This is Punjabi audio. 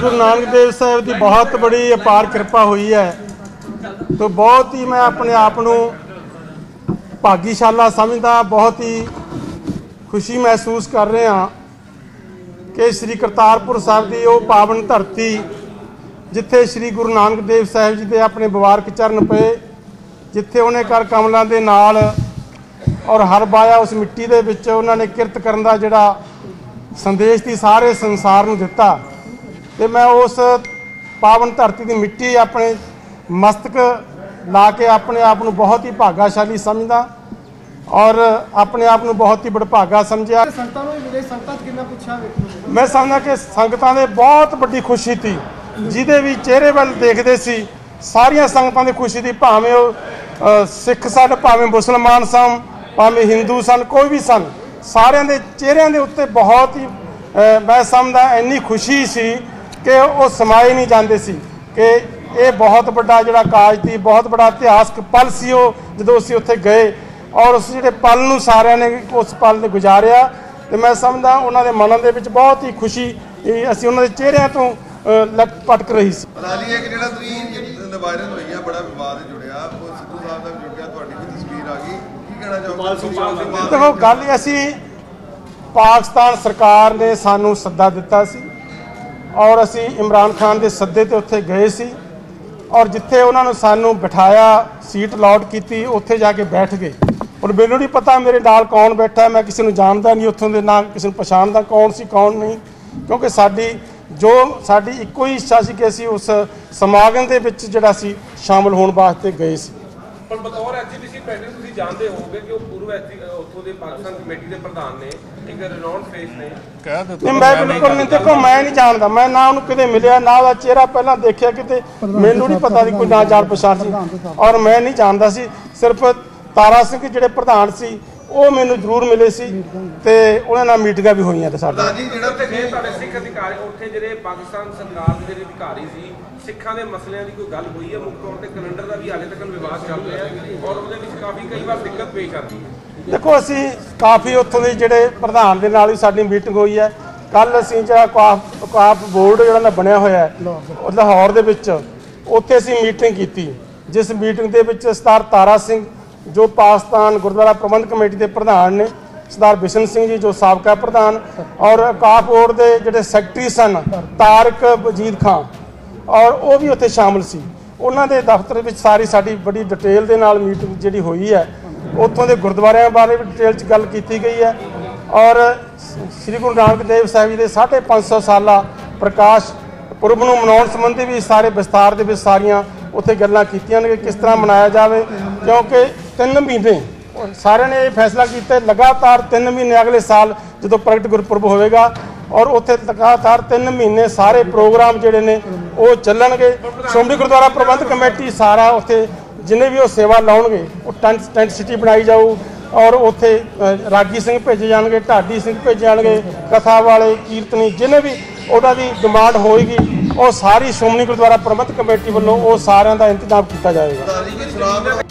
ਗੁਰੂ ਨਾਨਕ ਦੇਵ ਸਾਹਿਬ ਦੀ ਬਹੁਤ ਬੜੀ ਅਪਾਰ ਕਿਰਪਾ ਹੋਈ ਹੈ। ਤੋਂ ਬਹੁਤ ਹੀ ਮੈਂ ਆਪਣੇ ਆਪ ਨੂੰ ਭਾਗੀਸ਼ਾਲਾ ਸਮਝਦਾ, ਬਹੁਤ ਹੀ ਖੁਸ਼ੀ ਮਹਿਸੂਸ ਕਰ ਰਿਹਾ ਕਿ ਸ੍ਰੀ ਕਰਤਾਰਪੁਰ ਸਾਹਿਬ ਦੀ ਉਹ ਪਾਵਨ ਧਰਤੀ, ਜਿੱਥੇ ਸ੍ਰੀ ਗੁਰੂ ਨਾਨਕ ਦੇਵ ਸਾਹਿਬ ਜੀ ਦੇ ਆਪਣੇ ਬਵਾਰਕ ਚਰਨ ਪਏ, ਜਿੱਥੇ ਉਹਨੇ ਕਰ ਕਮਲਾਂ ਦੇ ਨਾਲ ਔਰ ਹਰ ਬਾਇਆ ਉਸ ਮਿੱਟੀ ਦੇ ਵਿੱਚ ਉਹਨਾਂ ਨੇ ਕਿਰਤ ਕਰਨ ਦਾ ਜਿਹੜਾ ਸੰਦੇਸ਼ ਦੀ ਸਾਰੇ ਸੰਸਾਰ ਨੂੰ ਦਿੱਤਾ। ਤੇ ਮੈਂ ਉਸ ਪਾਵਨ ਧਰਤੀ ਦੀ ਮਿੱਟੀ ਆਪਣੇ ਮਸਤਕ ਲਾ ਕੇ ਆਪਣੇ ਆਪ ਨੂੰ ਬਹੁਤ ਹੀ ਭਾਗਾਸ਼ਾਲੀ ਸਮਝਦਾ ਔਰ ਆਪਣੇ ਆਪ ਨੂੰ ਬਹੁਤ ਹੀ ਬੜਭਾਗਾ ਸਮਝਿਆ। ਸੰਗਤਾਂ ਨੂੰ ਵੀ ਮਿਲੇ ਸੰਗਤਾਂ 'ਚ ਕਿੰਨਾ ਪੁੱਛਿਆ ਵੇਖੋ ਮੈਂ ਸਮਝਦਾ ਕਿ ਸੰਗਤਾਂ ਦੇ ਬਹੁਤ ਵੱਡੀ ਖੁਸ਼ੀ ਸੀ ਜਿਹਦੇ ਵੀ ਚਿਹਰੇ ਵੱਲ ਦੇਖਦੇ ਸੀ ਸਾਰੀਆਂ ਸੰਗਤਾਂ ਦੀ ਖੁਸ਼ੀ ਦੀ ਭਾਵੇਂ ਉਹ ਸਿੱਖ ਸਨ ਭਾਵੇਂ ਮੁਸਲਮਾਨ ਸਨ ਭਾਵੇਂ ਹਿੰਦੂ ਸਨ ਕੋਈ ਵੀ ਸਨ ਸਾਰਿਆਂ ਦੇ ਚਿਹਰਿਆਂ ਦੇ ਉੱਤੇ ਬਹੁਤ ਹੀ ਮੈਂ ਸਮਝਦਾ ਇੰਨੀ ਖੁਸ਼ੀ ਸੀ ਕਿ ਉਹ ਸਮਾਏ ਨਹੀਂ ਜਾਂਦੇ ਸੀ ਕਿ ਇਹ ਬਹੁਤ ਵੱਡਾ ਜਿਹੜਾ ਕਾਜ ਸੀ ਬਹੁਤ ਵੱਡਾ ਇਤਿਹਾਸਕ ਪਲ ਸੀ ਉਹ ਜਦੋਂ ਅਸੀਂ ਉੱਥੇ ਗਏ ਔਰ ਉਸ ਜਿਹੜੇ ਪਲ ਨੂੰ ਸਾਰਿਆਂ ਨੇ ਉਸ ਪਲ ਨੇ ਗੁਜ਼ਾਰਿਆ ਤੇ ਮੈਂ ਸਮਝਦਾ ਉਹਨਾਂ ਦੇ ਮਨਾਂ ਦੇ ਵਿੱਚ ਬਹੁਤ ਹੀ ਖੁਸ਼ੀ ਇਹ ਅਸੀਂ ਉਹਨਾਂ ਦੇ ਚਿਹਰਿਆਂ ਤੋਂ ਲੱਗ ਪਟਕ ਰਹੀ ਸੀ। ਰਾਜੀ ਇੱਕ ਜਿਹੜਾ ਤੁਸੀਂ ਵਾਇਰਲ ਹੋਈ ਆ ਬੜਾ ਵਿਵਾਦ ਜੁੜਿਆ। ਉਹ ਸਿੱਧੂ ਸਾਹਿਬ ਦਾ ਵੀ ਜੁੜਿਆ ਤੁਹਾਡੀ ਵੀ ਤਸਵੀਰ ਆ ਗਈ। ਕੀ ਕਹਿਣਾ ਚਾਹੋਗੇ? ਦੇਖੋ ਗੱਲ ਅਸੀਂ ਪਾਕਿਸਤਾਨ ਸਰਕਾਰ ਨੇ ਸਾਨੂੰ ਸੱਦਾ ਦਿੱਤਾ ਸੀ। ਔਰ ਅਸੀਂ ਇਮਰਾਨ ਖਾਨ ਦੇ ਸੱਦੇ ਤੇ ਉੱਥੇ ਗਏ ਸੀ ਔਰ ਜਿੱਥੇ ਉਹਨਾਂ ਨੇ ਸਾਨੂੰ ਬਿਠਾਇਆ, ਸੀਟ ਅਲਾਟ ਕੀਤੀ, ਉੱਥੇ ਜਾ ਕੇ ਬੈਠ ਗਏ। ਔਰ ਮੈਨੂੰ ਨਹੀਂ ਪਤਾ ਮੇਰੇ ਨਾਲ ਕੌਣ ਬੈਠਾ ਮੈਂ ਕਿਸੇ ਨੂੰ ਜਾਣਦਾ ਨਹੀਂ ਉੱਥੋਂ ਦੇ, ਨਾ ਕਿਸੇ ਨੂੰ ਪਛਾਣਦਾ ਕੌਣ ਸੀ, ਕੌਣ ਨਹੀਂ। ਕਿਉਂਕਿ ਸਾਡੀ, ਜੋ ਸਾਡੀ ਇੱਕੋ ਹੀ ਇੱਛਾ ਸੀ ਕਿ ਅਸੀਂ ਉਸ ਸਮਾਗਮ ਦੇ ਵਿੱਚ ਜਿਹੜਾ ਸੀ, ਸ਼ਾਮਲ ਹੋਣ ਵਾਸਤੇ ਗਏ ਸੀ। ਪਰ ਬਤੌਰ ਐਚਪੀਸੀ ਪ੍ਰੈਜ਼ੀਡੈਂਟ ਜਾਣਦੇ ਹੋਵੋਗੇ ਕਿ ਉਹ ਪੂਰਵ ਉੱਥੋਂ ਦੇ ਪਾਕਿਸਤਾਨ ਕਮੇਟੀ ਦੇ ਪ੍ਰਧਾਨ ਨੇ ਇੱਕ ਰenowned ਫੇਸ ਨੇ। ਨਹੀਂ ਮੈਂ ਬਿਲਕੁਲ ਨਹੀਂ ਦੇਖੋ ਮੈਂ ਨਹੀਂ ਜਾਣਦਾ। ਮੈਂ ਨਾ ਉਹਨੂੰ ਕਿਤੇ ਮਿਲਿਆ ਨਾ ਉਹਦਾ ਚਿਹਰਾ ਪਹਿਲਾਂ ਦੇਖਿਆ ਕਿਤੇ। ਮੈਨੂੰ ਨਹੀਂ ਪਤਾ ਸੀ ਕੋਈ ਨਾ ਜਾਣ ਪਛਾਣ ਸੀ। ਔਰ ਮੈਂ ਨਹੀਂ ਜਾਣਦਾ ਸੀ। ਸਿਰਫ ਤਾਰਾ ਸਿੰਘ ਜਿਹੜੇ ਪ੍ਰਧਾਨ ਸੀ ਉਹ ਮੈਨੂੰ ਜ਼ਰੂਰ ਮਿਲੇ ਸੀ ਤੇ ਉਹਨਾਂ ਨਾਲ ਮੀਟਿੰਗਾਂ ਵੀ ਹੋਈਆਂ ਤੇ ਸਾਡੇ ਰਾਜੀ ਜਿਹੜਾ ਉੱਥੇ ਗਏ ਤੁਹਾਡੇ ਸਿੱਖ ਅਧਿਕਾਰੀ ਉੱਥੇ ਜਿਹੜੇ ਪਾਕਿਸਤਾਨ ਸਰਕਾਰ ਦੇ ਜਿਹੜੇ ਅਧਿਕਾਰੀ ਸੀ ਸਿੱਖਾਂ ਦੇ ਮਸਲਿਆਂ ਦੀ ਕੋਈ ਗੱਲ ਹੋਈ ਹੈ? ਮੁੱਖ ਤੌਰ ਤੇ ਕੈਲੰਡਰ ਦਾ ਵੀ ਹਾਲੇ ਤੱਕ ਵਿਵਾਦ ਚੱਲ ਰਿਹਾ ਹੈ ਔਰ ਉਹਦੇ ਵਿੱਚ ਕਾਫੀ ਕਈ ਵਾਰ ਦਿੱਕਤ ਪੇਸ਼ ਆਉਂਦੀ ਹੈ। ਦੇਖੋ ਅਸੀਂ ਕਾਫੀ ਉੱਥੋਂ ਦੇ ਜਿਹੜੇ ਪ੍ਰਧਾਨ ਦੇ ਨਾਲ ਵੀ ਸਾਡੀ ਮੀਟਿੰਗ ਹੋਈ ਹੈ। ਕੱਲ ਅਸੀਂ ਜਿਹੜਾ ਕਾਫ ਕਾਫ ਬੋਰਡ ਜਿਹੜਾ ਨਾ ਬਣਿਆ ਹੋਇਆ ਹੈ ਲਾਹੌਰ ਦੇ ਵਿੱਚ ਉੱਥੇ ਅਸੀਂ ਮੀਟਿੰਗ ਕੀਤੀ। ਜਿਸ ਮੀਟਿੰਗ ਦੇ ਵਿੱਚ ਸਰਦਾਰ ਤਾਰਾ ਸਿੰਘ ਜੋ ਪਾਕਿਸਤਾਨ ਗੁਰਦੁਆਰਾ ਪ੍ਰਬੰਧ ਕਮੇਟੀ ਦੇ ਪ੍ਰਧਾਨ ਨੇ, ਸਰਦਾਰ ਬਿਸ਼ਨ ਸਿੰਘ ਜੀ, ਜੋ ਸਾਬਕਾ ਪ੍ਰਧਾਨ ਔਰ ਕਾਫ ਬੋਰਡ ਦੇ ਜਿਹੜੇ ਸੈਕਟਰੀ ਸਨ, ਤਾਰਕ ਵਜੀਦ ਖਾਨ ਔਰ ਉਹ ਵੀ ਉੱਥੇ ਸ਼ਾਮਲ ਸੀ। ਉਹਨਾਂ ਦੇ ਦਫ਼ਤਰ ਵਿੱਚ ਸਾਰੀ ਸਾਡੀ ਬੜੀ ਡਿਟੇਲ ਦੇ ਨਾਲ ਮੀਟਿੰਗ ਜਿਹੜੀ ਹੋਈ ਹੈ, ਉੱਥੋਂ ਦੇ ਗੁਰਦੁਆਰਿਆਂ ਬਾਰੇ ਵੀ ਡਿਟੇਲ 'ਚ ਗੱਲ ਕੀਤੀ ਗਈ ਹੈ ਔਰ ਸ੍ਰੀ ਗੁਰੂ ਨਾਨਕ ਦੇਵ ਸਾਹਿਬ ਜੀ ਦੇ 550 ਸਾਲਾ ਪ੍ਰਕਾਸ਼ ਪੁਰਬ ਨੂੰ ਮਨਾਉਣ ਸੰਬੰਧੀ ਵੀ ਸਾਰੇ ਵਿਸਤਾਰ ਦੇ ਵਿੱਚ ਸਾਰੀਆਂ ਉੱਥੇ ਗੱਲਾਂ ਕੀਤੀਆਂ ਨੇ ਕਿ ਕਿਸ ਤਰ੍ਹਾਂ ਮਨਾਇਆ ਜਾਵੇ, ਕਿਉਂਕਿ 3 ਮਹੀਨੇ ਸਾਰਿਆਂ ਨੇ ਇਹ ਫੈਸਲਾ ਕੀਤਾ ਲਗਾਤਾਰ 3 ਮਹੀਨੇ ਅਗਲੇ ਸਾਲ ਜਦੋਂ ਪ੍ਰਗਟ ਗੁਰਪੁਰਬ ਹੋਵੇਗਾ ਔਰ ਉੱਥੇ ਲਗਾਤਾਰ 3 ਮਹੀਨੇ ਸਾਰੇ ਪ੍ਰੋਗਰਾਮ ਜਿਹੜੇ ਨੇ ਉਹ ਚੱਲਣਗੇ। ਸ਼੍ਰੋਮਣੀ ਗੁਰਦੁਆਰਾ ਪ੍ਰਬੰਧ ਕਮੇਟੀ ਸਾਰਾ ਉੱਥੇ ਜਿੰਨੇ ਵੀ ਉਹ ਸੇਵਾ ਲਾਉਣਗੇ, ਉਹ ਟੈਂਟ ਟੈਂਟ ਸਿਟੀ ਬਣਾਈ ਜਾਊ ਔਰ ਉੱਥੇ ਰਾਗੀ ਸਿੰਘ ਭੇਜੇ ਜਾਣਗੇ, ਢਾਡੀ ਸਿੰਘ ਭੇਜੇ ਜਾਣਗੇ, ਕਥਾ ਵਾਲੇ, ਕੀਰਤਨੀ ਜਿਹਨੇ ਵੀ ਉਹਨਾਂ ਦੀ ਡਿਮਾਂਡ ਹੋਏਗੀ, ਉਹ ਸਾਰੀ ਸ਼੍ਰੋਮਣੀ ਗੁਰਦੁਆਰਾ ਪ੍ਰਬੰਧ ਕਮੇਟੀ ਵੱਲੋਂ ਉਹ ਸਾਰਿਆਂ ਦਾ ਇੰਤਜ਼ਾਮ ਕੀਤਾ ਜਾਏਗਾ